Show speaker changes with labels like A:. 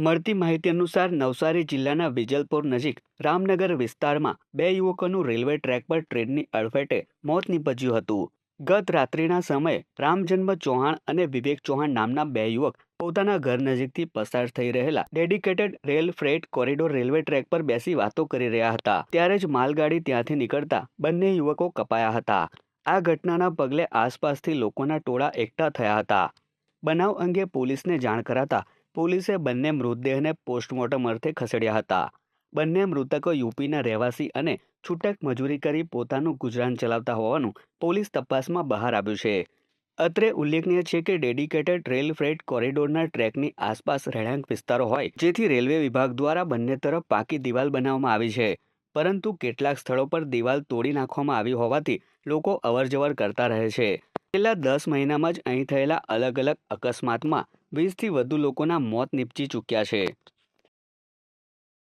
A: મળતી માહિતી અનુસાર નવસારી જિલ્લાના વિજલપુર નજીક રામનગર વિસ્તારમાં બે યુવકોનું રેલવે ટ્રેક પર ટ્રેનની અડફેટે મોત નીપજ્યું હતું. ગત રાત્રિના સમયે રામજન્મ ચૌહાણ અને વિવેક ચૌહાણ નામના બે યુવક પોતાના ઘર નજીકથી પસાર થઈ રહેલા dedicated rail freight corridor railway track પર બેસી વાતો કરી રહ્યા હતા. ત્યારે જ માલગાડી ત્યાંથી નીકળતા બંને યુવકો કપાયા હતા. આ ઘટનાના પગલે આસપાસથી લોકોના ટોળા એકઠા થયા હતા. બનાવ અંગે પોલીસને જાણ કરાતા પોલીસે બંને મૃતદેહને પોસ્ટમોર્ટમ અર્થે ખસેડ્યા હતા. બંને મૃતકો યુપીના રહેવાસી અને છૂટક મજૂરી કરી પોતાનું ગુજરાન ચલાવતા હોવાનું પોલીસ તપાસમાં બહાર આવ્યું છે. અત્રે ઉલ્લેખનીય છે કે ડેડિકેટેડ રેલ ફ્રેટ કોરિડોરના ટ્રેકની આસપાસ રહેણાંક વિસ્તારો હોય, જેથી રેલવે વિભાગ દ્વારા બંને તરફ પાકી દિવાલ બનાવવામાં આવી છે. પરંતુ કેટલાક સ્થળો પર દિવાલ તોડી નાખવામાં આવી હોવાથી લોકો અવરજવર કરતા રહે છે. છેલ્લા દસ મહિનામાં જ અહીં થયેલા અલગ અલગ અકસ્માતમાં વીસથી વધુ લોકોના મોત નીપજી ચૂક્યા છે.